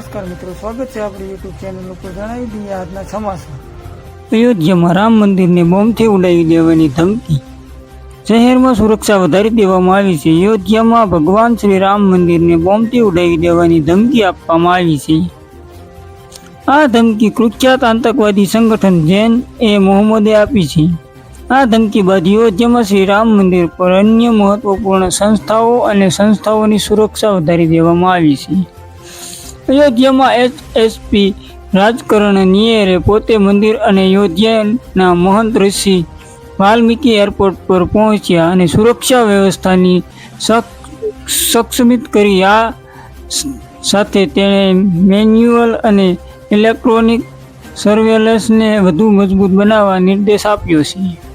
સ્વાગત છે આપણી યુટ્યુબ ચેનલ ઉપર. જણાવી દઈએ આજના સમાચાર. અયોધ્યામાં રામ મંદિરને બોમ્બથી ઉડાવી દેવાની ધમકી. શહેરમાં સુરક્ષા વધારી દેવામાં આવી છે. અયોધ્યામાં ભગવાન શ્રી રામ મંદિરને બોમ્બથી ઉડાવી દેવાની ધમકી આપવામાં આવી છે. આ ધમકી કુખ્યાત આતંકવાદી સંગઠન જૈન એ મોહમ્મદે આપી છે. આ ધમકી બાદ અયોધ્યામાં શ્રી રામ મંદિર પર અન્ય મહત્વપૂર્ણ સંસ્થાઓ અને સંસ્થાઓની સુરક્ષા વધારી દેવામાં આવી છે. અયોધ્યામાં એચએસપી રાજકરણ નિયરે પોતે મંદિર અને અયોધ્યાના મહંત ઋષિ વાલ્મીકી એરપોર્ટ પર પહોંચ્યા અને સુરક્ષા વ્યવસ્થાની સક- સક્ષમિત કરી. આ સાથે તેણે મેન્યુઅલ અને ઇલેક્ટ્રોનિક સર્વેલન્સને વધુ મજબૂત બનાવવા નિર્દેશ આપ્યો છે.